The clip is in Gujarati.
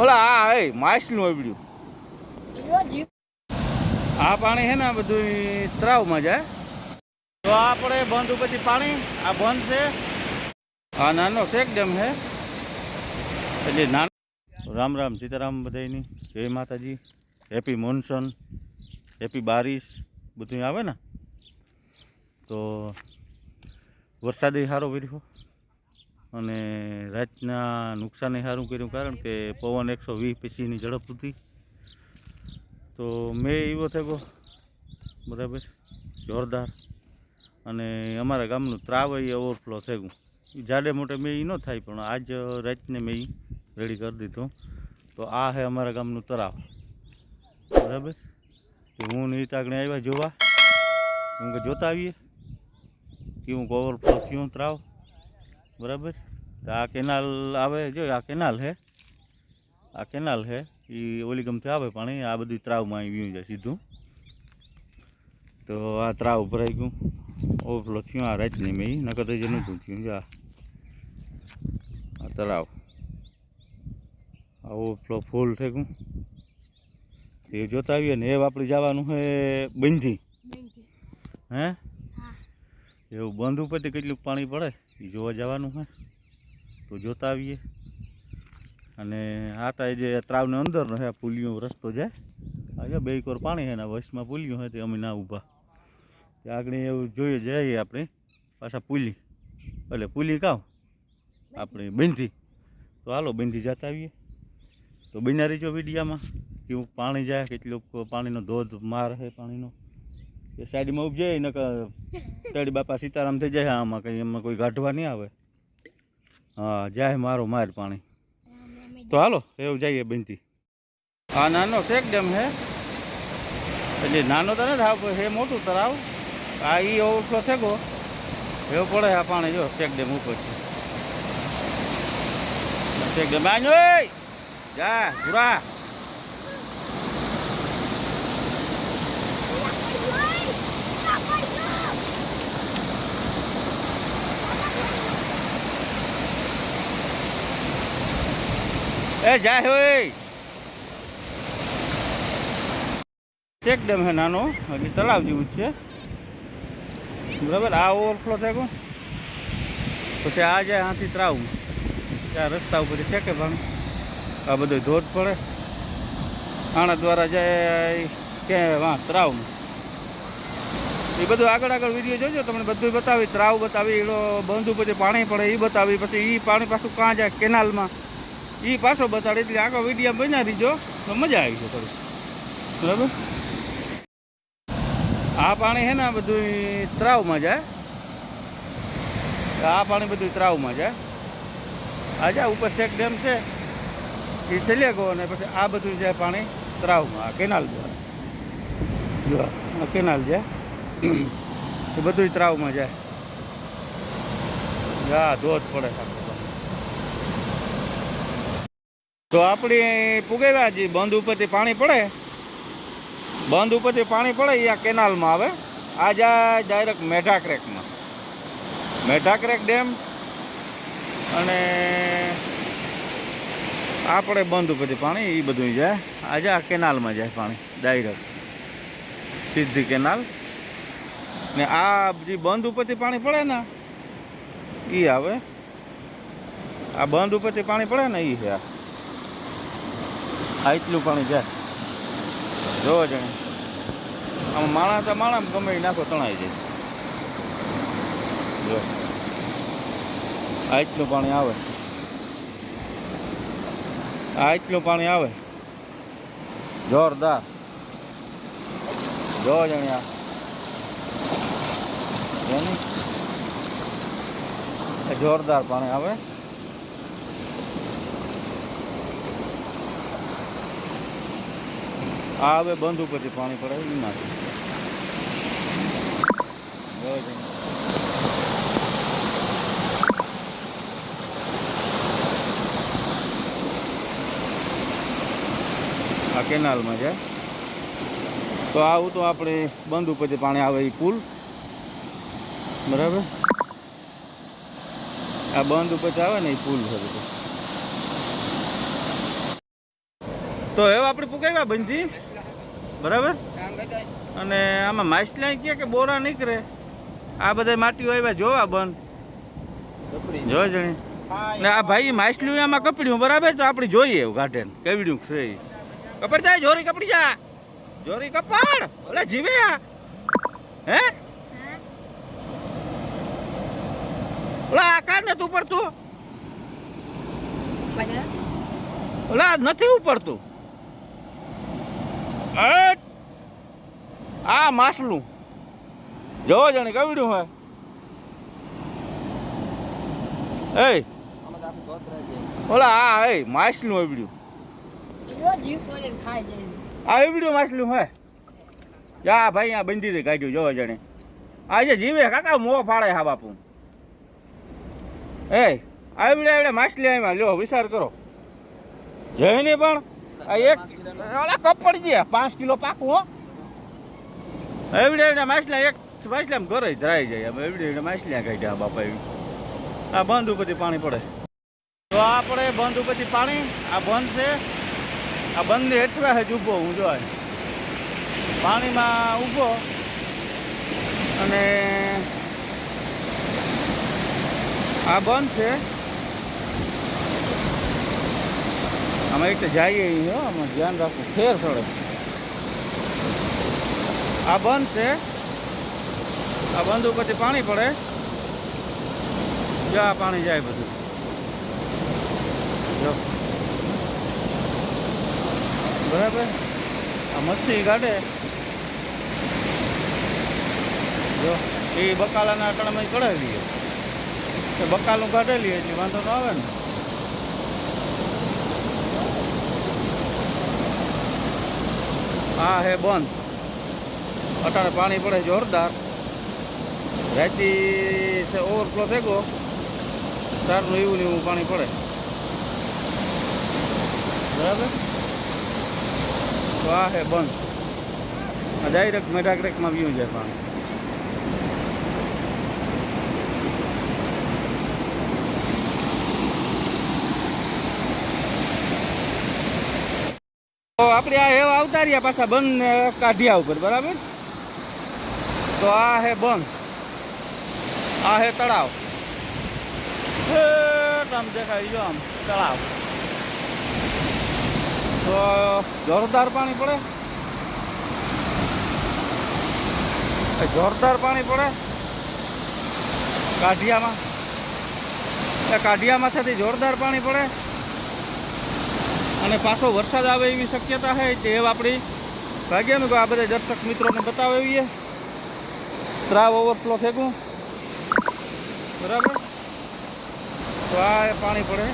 ઓલા આ એ માછલું આવડ્યું. આ પાણી છે ને આ બધું ત્રાવમાં જાય. તો આપણે બંધ ઉપરથી પાણી આ બંધ છે. આ નાનો શેક ડેમ છે એટલે નાનો. રામ રામ સીતારામ બધાની જય માતાજી. હેપી મોન્સૂન હેપી બારિશ. બધું આવે ને? તો વરસાદ સારો વર્યો અને રાતના નુકસાને સારું કર્યું કારણ કે પવન એકસો વીસ પછીની ઝડપ હતી. તો મેં એવો થયો બરાબર? જોરદાર. અને અમારા ગામનું ત્રાવ એ ઓવરફ્લો થયું જાડે મોટે મેં ન થાય, પણ આજ રાતને મેં રેડી કરી દીધું. તો આ છે અમારા ગામનું તળાવ. બરાબર? હું ને તાગણી તાગણે આવ્યા જોવા. હું કે જોતા આવીએ. કેવું ઓવરફ્લો થયું ત્રાવ? બરાબર? તો આ કેનાલ આવે જો આ કેનાલ છે આ કેનાલ છે એ ઓલીગમથી આવે પાણી આ બધું ત્રાવમાં અહીં વ્યું જાય સીધું. તો આ ત્રાવ ભરાઈ ગયું. ઓવરફ્લો થયું આ રાતની મેં નકર તો જે નહોતું થયું જો આ આ તળાવ આ ઓવરફ્લો ફૂલ થઈ ગયું. એ જોતા આવીએ ને એ આપણે જવાનું છે બંધી. હે? એવું બંધ ઉપરથી કેટલું પાણી પડે એ જોવા જવાનું છે તો જોતા આવીએ. અને આ તા જે ત્રાવને અંદર હે પુલિયો રસ્તો જાય આજે બે કોર પાણી છે ને આ વચમાં પુલિયું છે તે અમે ના ઊભા. આગળ એવું જોઈએ જઈએ આપણે, પાછા પુલી. એટલે પુલી કાવ? આપણે બંધી. તો હાલો બંધી જતા આવીએ. તો બન્યા રહીજો વિડીયામાં કેવું પાણી જાય, કેટલું પાણીનો ધોધ માર હે પાણીનો. એ સાઈડમાં ઉભ જાય નકર તળી બાપા સીતારામ થઈ જાય, આમાં કંઈ એમાં કોઈ ગાઢવા નહીં આવે. હા જાય મારો માર પાણી. તો હાલો એવું જઈએ બનતી. આ નાનો શેક ડેમ હે. એટલે નાનો તો નથી આવ હે મોટું તળાવ આ ઈ ઓવરફ્લો થેગો. એવું પડે આ પાણી જો શેક ડેમ ઉપર છે શેક ડેમ આજો જા ભૂરા એ હોય. ચેક ડેમ છે નાનો એટલે તળાવ જેવું જ છે. બરાબર, આ ઓવરફ્લો થાય પછી આ જાય આથી ત્રાવ. ત્યાં રસ્તા ઉપર ફેંકે ભાંગ. આ બધો ધોધ પડે. આણા દ્વારા જાય કે વાં, ત્રાવ. એ બધું આગળ આગળ વીડિયો જોજો, તમને બધું બતાવી, ત્રાવ બતાવી, એનો બંધ ઉપર પાણી પડે એ બતાવી, પછી એ પાણી પાછું કાં જાય? કેનાલમાં. એ પાછો બતાડે એટલે આખો વિડીયા બનાવી દીજો તો મજા આવી છે થોડી બરાબર? આ પાણી છે ને બધું ત્રાવમાં જાય. આ પાણી બધું ત્રાવમાં જાય. આ જાય ઉપર શેક ડેમ છે. એ સેલેગો અને પછી આ બધું જાય પાણી ત્રાવમાં, આ કેનાલ જાય જો, આ કેનાલ જાય એ બધું ત્રાવમાં જાય. જા, ધોધ પડે આખો. તો આપણે પુગેવા જે બંધ ઉપરથી પાણી પડે, બંધ ઉપરથી પાણી પડે એ આ કેનાલમાં આવે. આ જાય ડાયરેક્ટ મેઢા ક્રેકમાં. મેઢા ક્રેક ડેમ અને આપણે બંધ ઉપરથી પાણી એ બધું જાય. આજે આ કેનાલમાં જાય પાણી ડાયરેક્ટ સીધી કેનાલ. ને આ જે બંધ ઉપરથી પાણી પડે ને એ આવે. આ બંધ ઉપરથી પાણી પડે ને એ છે આ આ. એટલું પાણી જાય. જોવો જણે. આમાં માણા તો માણા ગમે નાખો, તણાઈ જાય. જો. આ એટલું પાણી આવે. આ એટલું પાણી આવે. જોરદાર. જોવો જણે આ. આ જોરદાર પાણી આવે. આ હવે બંધ ઉપરથી પાણી પડે એમાંથી આ કેનાલમાં છે તો આવું તો આપણે બંધ ઉપરથી પાણી આવે એ પુલ. બરાબર? આ બંધ ઉપરથી આવે ને એ પુલ તો હવે આપણે પુકાવ્યા બંધી? બરાબર? અને આમાં માછલા કહે કે બોરા નીકળે? આ બધા માટીઓ આવ્યા જોવા બંધ જો જણી. ને આ ભાઈ માછલું આમાં કપડ્યું બરાબર તો આપણે જોઈએ એવું ગાર્ડન. કેવડ્યું છે. કપડ જાય જોરી કપડી જા જોરી કપડ. ઓલે જીવે આ. હે? ઓલા આકાર ને તું પડતું ઓલા નથી ઉપડતું! આ માછલું. જોવો જાણે કવડ્યું હે એ ઓલા આ એ માછલું આવડ્યું આ એવડ્યું માછલું હે. જા ભાઈ આ બંધી દે કાઢ્યું જોવો જાણે. આ જે જીવે કાકા મો ફાળે હા બાપુ. એ આવડે આવડે માછલી આવ્યા લ્યો વિચાર કરો. જઈને પણ એક, ઓલા કપડ પાંચ કિલો પાકું, હો. એવડે એવડે માછલા એક, માછલા ઘરે ધરાઈ જાય અમે એવડે એવડે કાઢ્યા બાપા આ બંધ ઉપરથી પાણી પડે. તો આપણે બંધ ઉપરથી પાણી, આ બંધ છે. આ બંધ હેઠવા જ ઊભો હું જો પાણીમાં ઊભો અને આ બંધ છે. આમાં એક જઈએ અમે ધ્યાન રાખવું. ફેર સડે આ બંધ છે. આ બંધ ઉપરથી પાણી પડે. જો, આ પાણી જાય બધું. જો. બરાબર? આ મચ્છી કાઢે. જો, એ બકાલાના અટાણામાં કઢાવી લઈએ બકાલું કાઢેલી એટલે વાંધો ન આવે ને. હા હે બંધ. અટાણે પાણી પડે જોરદાર. રાતી છે ઓવરફ્લો થઈ ગયો. સારનું એવું ને એવું પાણી પડે. બરાબર? તો આ હે બંધ. ડાયરેક્ટ મેઢા ક્રેકમાં વ્યૂ જાય પાણી. તો આપણે આ હેવા આવતા રહ્યા પાછા બંધ ને કાઢિયા ઉપર, બરાબર? તો આ હે બંધ. આ હે તળાવ. આમ દેખાય જો આમ, તળાવ. તો જોરદાર પાણી પડે? જોરદાર પાણી પડે? કાઢિયામાં. કાઢિયામાંથી જોરદાર પાણી પડે? અને પાછો વરસાદ આવે એવી શક્યતા છે તે આપણી ભાગ્યનું આ બધા દર્શક મિત્રોને બતાવે એવી ત્રાવ ઓવરફ્લો ફેંકું બરાબર? તો આ પાણી પડે.